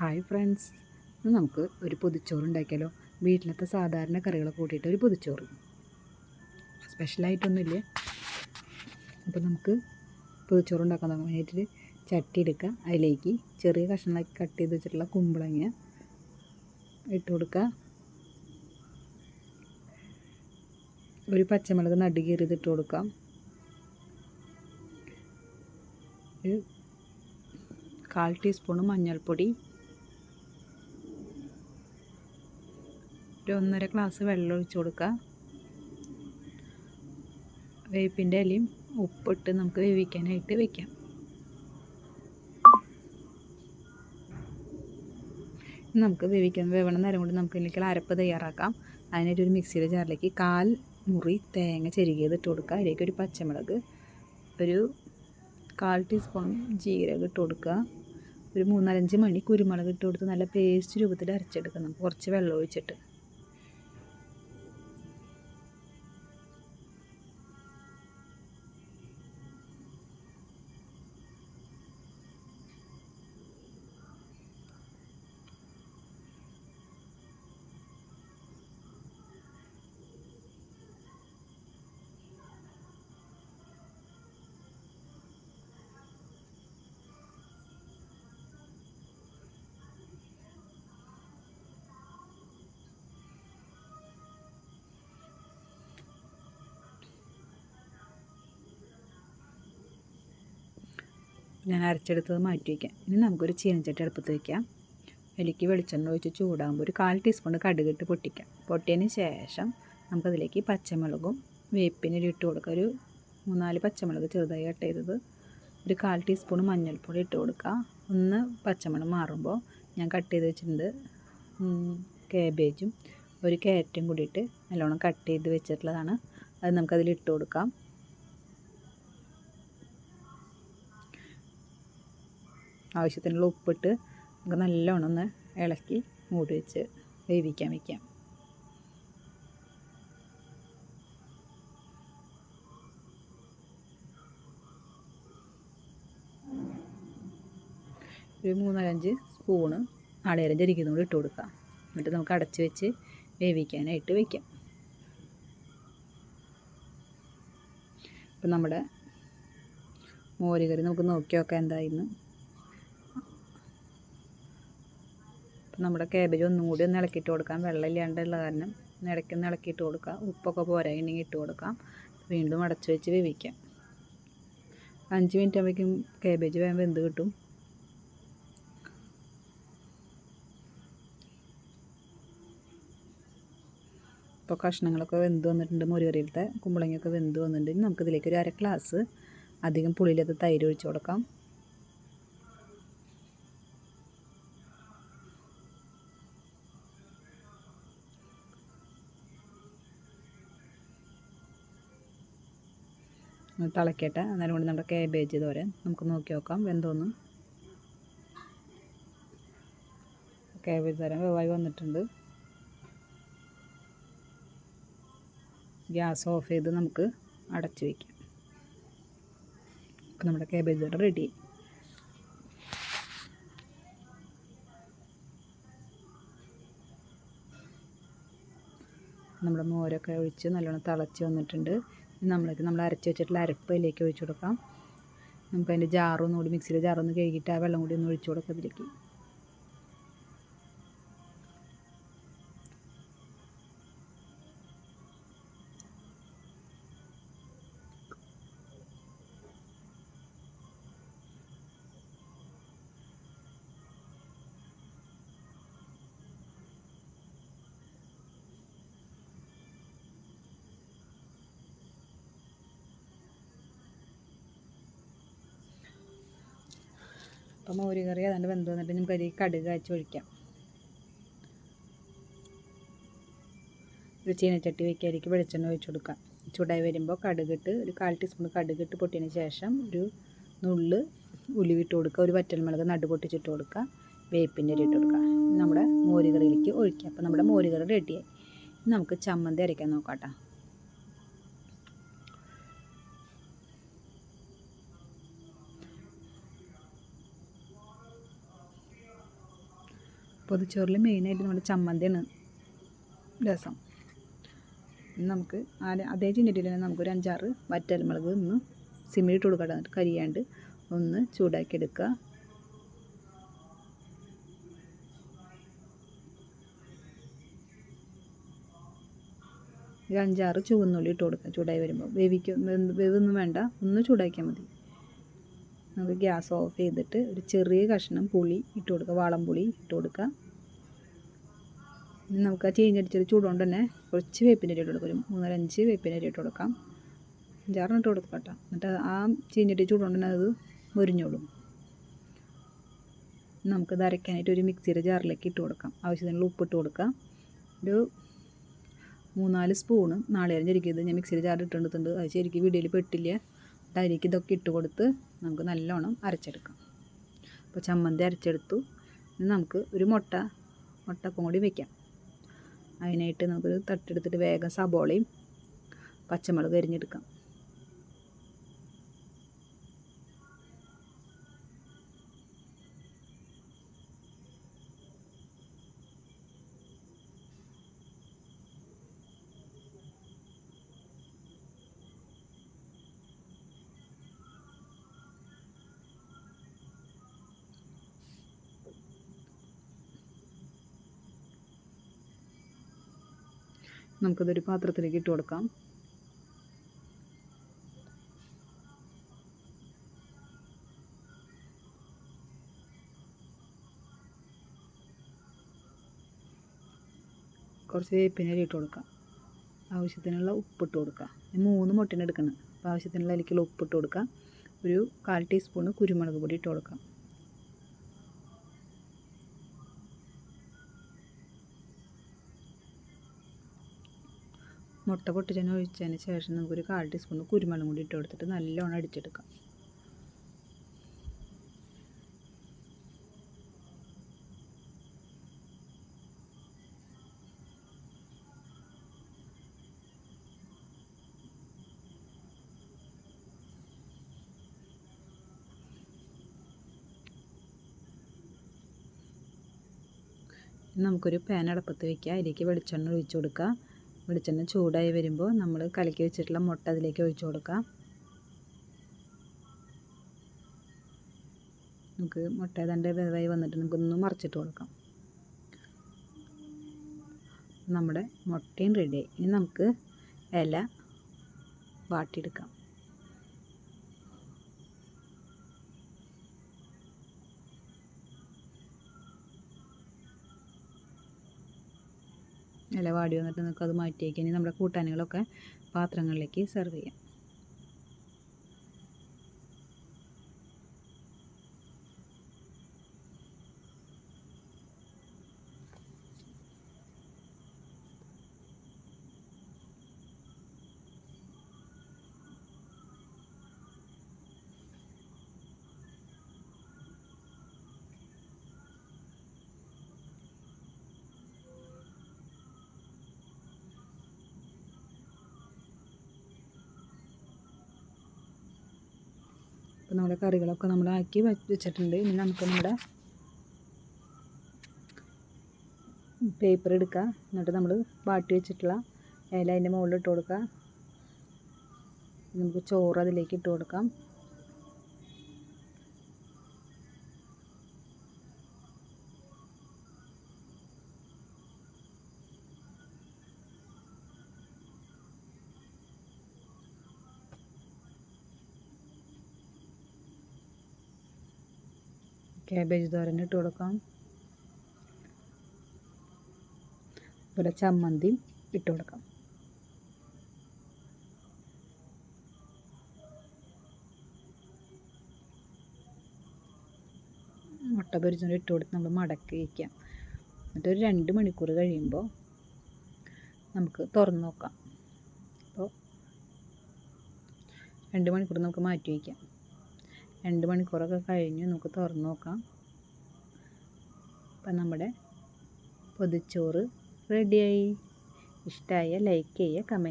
Hi friends ഇന്ന് നമുക്ക് ഒരു പൊതിച്ചോറ് ഉണ്ടാക്കിയാലോ? വീട്ടിലത്തെ സാധാരണ കറികളൊക്കെ കൂട്ടിയിട്ട് ഒരു പൊതിച്ചോറ്. സ്പെഷ്യലായിട്ടൊന്നുമില്ല അപ്പോൾ നമുക്ക് പൊതിച്ചോറ് ഉണ്ടാക്കാൻ തുടങ്ങാം. അതിനായിട്ട് ചട്ടി എടുക്കുക. അതിലേക്ക് ചെറിയ കഷ്ണങ്ങളാക്കി കട്ട് ചെയ്ത് വെച്ചിട്ടുള്ള കുമ്പളങ്ങ ഇട്ട് കൊടുക്കുക. ഒരു പച്ചമുളക് നടുകീറിയത് ഇട്ട് കൊടുക്കാം ഒരു കാൽ ടീസ്പൂൺ മഞ്ഞൾപ്പൊടി ഒരു ഒന്നര ഗ്ലാസ് വെള്ളം ഒഴിച്ച് കൊടുക്കുക. വേപ്പിന്റെ ഇലയും ഉപ്പിട്ട് നമുക്ക് വേവിക്കാനായിട്ട് വെക്കാം. നമുക്ക് വേവിക്കാൻ വേവണ നേരം കൊണ്ട് നമുക്ക് ഇതിലേക്ക് അരപ്പ് തയ്യാറാക്കാം. അതിനായിട്ട് ഒരു മിക്സിയുടെ ജാറിലേക്ക് കാൽ മുറി തേങ്ങ ചെരുകിയത് ഇട്ട് കൊടുക്കുക. അതിലേക്ക് ഒരു പച്ചമുളക് ഒരു കാൽ ടീസ്പൂൺ ജീരകം ഇട്ട് കൊടുക്കുക. ഒരു മൂന്നാലഞ്ച് മണി കുരുമുളക് ഇട്ട് കൊടുത്ത് നല്ല പേസ്റ്റ് രൂപത്തിൽ അരച്ചെടുക്കാം നമുക്ക് കുറച്ച് വെള്ളം ഒഴിച്ചിട്ട്. ഞാൻ അരച്ചെടുത്തത് മാറ്റി വയ്ക്കാം. ഇനി നമുക്കൊരു ചീനച്ചട്ടി അടുപ്പത്ത് വയ്ക്കാം. അതിലേക്ക് വെളിച്ചെണ്ണ ഒഴിച്ച് ചൂടാകുമ്പോൾ ഒരു കാൽ ടീസ്പൂൺ കടുകിട്ട് പൊട്ടിക്കാം. പൊട്ടിയതിന് ശേഷം നമുക്കതിലേക്ക് പച്ചമുളകും വേപ്പിനും ഇട്ട് കൊടുക്കുക ഒരു മൂന്നാൽ പച്ചമുളക് ചെറുതായി കട്ട് ചെയ്തത്. ഒരു കാൽ ടീസ്പൂൺ മഞ്ഞൾപ്പൊടി ഇട്ട് കൊടുക്കുക ഒന്ന് പച്ചമുളക് മാറുമ്പോൾ ഞാൻ കട്ട് ചെയ്ത് വെച്ചിട്ടുണ്ട് കാബേജും ഒരു ക്യാരറ്റും കൂടിയിട്ട് നല്ലോണം കട്ട് ചെയ്ത് വെച്ചിട്ടുള്ളതാണ്. അത് നമുക്കതിൽ ഇട്ട് കൊടുക്കാം. ആവശ്യത്തിനുള്ള ഉപ്പിട്ട് നമുക്ക് നല്ലോണം ഒന്ന് ഇളക്കി മൂടി വെച്ച് വേവിക്കാൻ വയ്ക്കാം ഒരു മൂന്നാലഞ്ച് സ്പൂണ് നാളികേരം ജരിക്കുന്നതും കൂടി ഇട്ട് കൊടുക്കാം. എന്നിട്ട് നമുക്ക് അടച്ച് വെച്ച് വേവിക്കാനായിട്ട് വയ്ക്കാം ഇപ്പം നമ്മുടെ മോരുകറി നമുക്ക് നോക്കി നോക്കാം എന്തായിരുന്നു നമ്മുടെ ക്യാബേജ് ഒന്നും കൂടി ഒന്ന് ഇളക്കിയിട്ട് കൊടുക്കാം. വെള്ളം ഇല്ലാണ്ടുള്ള കാരണം ഇടയ്ക്ക് ഒന്ന് ഇളക്കിയിട്ട് കൊടുക്കാം. ഉപ്പൊക്കെ പോരായിട്ടുണ്ടെങ്കിൽ ഇട്ട് കൊടുക്കാം. വീണ്ടും അടച്ചു വെച്ച് വേവിക്കാം. അഞ്ച് മിനിറ്റ് ആകുമ്പോഴേക്കും ക്യാബേജ് വേകുമ്പോൾ എന്ത് കിട്ടും. ഇപ്പോൾ കഷ്ണങ്ങളൊക്കെ വെന്ത് വന്നിട്ടുണ്ട് മുരുകറിയിലത്തെ കുമ്പളങ്ങയൊക്കെ വെന്ത് വന്നിട്ടുണ്ട്. നമുക്കിതിലേക്ക് ഒരു അര ഗ്ലാസ് അധികം പുളിയില്ലാത്ത തൈര് ഒഴിച്ച് കൊടുക്കാം. തിളക്കട്ടെ. അന്നേരം കൊണ്ട് നമ്മുടെ കാബേജ് തോരൻ നമുക്ക് നോക്കി നോക്കാം. വെന്തോന്ന്. കേബേജ് തോരൻ വെവായി വന്നിട്ടുണ്ട്. ഗ്യാസ് ഓഫ് ചെയ്ത് നമുക്ക് അടച്ചു വയ്ക്കാം അപ്പോൾ നമ്മുടെ കേബേജ് തോരൻ റെഡി നമ്മുടെ മോരൊക്കെ ഒഴിച്ച് നല്ലോണം തിളച്ച് വന്നിട്ടുണ്ട്. നമ്മൾക്ക് നമ്മൾ അരച്ച് വെച്ചിട്ടുള്ള അരപ്പ് അതിലേക്ക് ഒഴിച്ച് കൊടുക്കാം. നമുക്ക് അതിന്റെ ജാറൊന്നുകൂടി മിക്സിയിലെ ജാറൊന്ന് കഴുകിയിട്ട് ആ വെള്ളം കൂടി ഒന്ന് ഒഴിച്ചു കൊടുക്കാം അതിലേക്ക്. അപ്പം മോര് കറി അതാണ്ട് വെന്ത് വന്നിട്ട് നമുക്ക് അതിൽ കടുക് അയച്ച് ഒഴിക്കാം. ഒരു ചീനച്ചട്ടി വയ്ക്കാതിരിക്കും വെളിച്ചെണ്ണ ഒഴിച്ച് കൊടുക്കാം. ചൂടായി വരുമ്പോൾ കടുകിട്ട് ഒരു കാൽ ടീസ്പൂൺ കടുകിട്ട് പൊട്ടിയതിന് ശേഷം ഒരു നുള്ള് ഉലുവിട്ട് കൊടുക്കുക ഒരു വറ്റൽമുളക് നടു പൊട്ടിച്ചിട്ട് കൊടുക്കുക വേപ്പിന്റെ ഇട്ട് കൊടുക്കുക നമ്മുടെ മോരുകറിയിലേക്ക് ഒഴിക്കുക അപ്പോൾ നമ്മുടെ മോരുകറി റെഡിയായി നമുക്ക് ചമ്മന്തി അരയ്ക്കാൻ നോക്കാം കേട്ടോ. പൊതിച്ചോറിൽ മെയിനായിട്ട് നമ്മുടെ ചമ്മന്തിയാണ് രസം. നമുക്ക് ആ അതേ ചിന്നിട്ടിൽ തന്നെ നമുക്കൊരു അഞ്ചാറ് വറ്റൽമുളക് ഒന്ന് സിമ്മിലിട്ട് കൊടുക്കാൻ കരിയാണ്ട് ഒന്ന് ചൂടാക്കി എടുക്കുക ഒരു അഞ്ചാറ് ചുവന്നുള്ളി ഇട്ട് കൊടുക്കുക ചൂടായി വരുമ്പോൾ. വേവിക്കും വേവൊന്നും വേണ്ട ഒന്ന് ചൂടാക്കിയാൽ മതി. നമുക്ക് ഗ്യാസ് ഓഫ് ചെയ്തിട്ട് ഒരു ചെറിയ കഷ്ണം പുളി ഇട്ട് കൊടുക്കുക വാളം പുളി ഇട്ട് കൊടുക്കുക ഇനി നമുക്ക് ആ ചീഞ്ഞടിച്ചൊരു ചൂടുകൊണ്ട് തന്നെ കുറച്ച് വേപ്പിന്റെ ഇട്ട് കൊടുക്കും. ഒരു മൂന്നരഞ്ച് വേപ്പിന്റെ ഇട്ട് കൊടുക്കാം. അഞ്ചാറിന് ഇട്ട് കൊടുക്കുക കേട്ടോ. എന്നിട്ട് ആ ചീഞ്ഞടി ചൂടുകൊണ്ട് തന്നെ അത് മുരിഞ്ഞോളും. നമുക്ക് ഇത് അരയ്ക്കാനായിട്ട് ഒരു മിക്സിയുടെ ജാറിലേക്ക് ഇട്ട് കൊടുക്കാം. ആവശ്യത്തിനുള്ള ഉപ്പിട്ട് കൊടുക്കാം. ഒരു മൂന്നാൽ സ്പൂണ് നാളികേരം ശരിക്കും ഞാൻ മിക്സിയുടെ ജാറിൽ ഇട്ടുകൊണ്ടിട്ടുണ്ട് അത് ശരിക്കും വീഡിയോയിൽ പെട്ടില്ല. അതിലേക്ക് ഇതൊക്കെ ഇട്ട് കൊടുത്ത് നമുക്ക് നല്ലോണം അരച്ചെടുക്കാം. അപ്പോൾ ചമ്മന്തി അരച്ചെടുത്തു. ഇനി നമുക്ക് ഒരു മുട്ട മുട്ടപ്പം കൂടി വെക്കാം. അതിനായിട്ട് നമുക്കൊരു തട്ടെടുത്തിട്ട് വേഗം സബോളയും പച്ചമുളക് അരിഞ്ഞെടുക്കാം. നമുക്കിതൊരു പാത്രത്തിലേക്ക് ഇട്ട് കൊടുക്കാം. കുറച്ച് വേപ്പിനരി ഇട്ട് കൊടുക്കാം. ആവശ്യത്തിനുള്ള ഉപ്പിട്ട് കൊടുക്കാം. മൂന്ന് മുട്ടനെ എടുക്കണം. അപ്പോൾ ആവശ്യത്തിനുള്ള അതിലേക്കുള്ള ഉപ്പിട്ട് കൊടുക്കാം. ഒരു കാൽ ടീസ്പൂണ് കുരുമുളക് പൊടി ഇട്ട് കൊടുക്കാം. മുട്ട പൊട്ടിച്ചതിന് ഒഴിച്ചതിന് ശേഷം നമുക്കൊരു കാൽ ടീസ്പൂൺ കുരുമുളകും കൂടി ഇട്ട് കൊടുത്തിട്ട് നല്ലോണം അടിച്ചെടുക്കാം. നമുക്കൊരു പാൻ അടപ്പത്ത് വയ്ക്കുക അതിലേക്ക് വെളിച്ചെണ്ണ ഒഴിച്ചു കൊടുക്കുക. വെളിച്ചെണ്ണ ചൂടായി വരുമ്പോൾ നമ്മൾ കലക്കി വെച്ചിട്ടുള്ള മുട്ട അതിലേക്ക് ഒഴിച്ചു കൊടുക്കാം. നമുക്ക് മുട്ട ഏതാണ്ട് വേവായി വന്നിട്ട് നമുക്കൊന്ന് മറിച്ചിട്ട് കൊടുക്കാം. നമ്മുടെ മുട്ടയും റെഡിയായി ഇനി നമുക്ക് ഇല വാട്ടിയെടുക്കാം. ഇല വാടി വന്നിട്ട് നമുക്ക് അത് മാറ്റി വയ്ക്കാം ഇനി നമ്മുടെ കൂട്ടാനുകളൊക്കെ പാത്രങ്ങളിലേക്ക് സെർവ് ചെയ്യാം. അപ്പോൾ നമ്മുടെ കറികളൊക്കെ നമ്മൾ ആക്കി വെച്ചിട്ടുണ്ട്. ഇനി നമുക്ക് നമ്മുടെ പേപ്പർ എടുക്കുക എന്നിട്ട് നമ്മൾ വാട്ടി വെച്ചിട്ടുള്ള ഇല അതിന്റെ മുകളിൽ ഇട്ട് കൊടുക്കുക നമുക്ക് ചോറ് അതിലേക്ക് ഇട്ട് കൊടുക്കാം. ക്യാബേജ് തോരൻ ഇട്ട് കൊടുക്കാം. അതുപോലെ ചമ്മന്തി ഇട്ട് കൊടുക്കാം. മുട്ട പൊരിച്ചുകൊണ്ട് ഇട്ട് കൊടുത്ത് നമ്മൾ മടക്കി വയ്ക്കാം എന്നിട്ട് ഒരു രണ്ട് മണിക്കൂർ കഴിയുമ്പോൾ നമുക്ക് തുറന്ന് നോക്കാം. അപ്പോൾ രണ്ട് മണിക്കൂർ നമുക്ക് മാറ്റി വയ്ക്കാം. രണ്ട് മണിക്കൂറൊക്കെ കഴിഞ്ഞ് നമുക്ക് തുറന്ന് നോക്കാം. അപ്പം നമ്മുടെ പൊതിച്ചോറ് റെഡിയായി ഇഷ്ടമായ ലൈക്ക് ചെയ്യുക കമന്റ്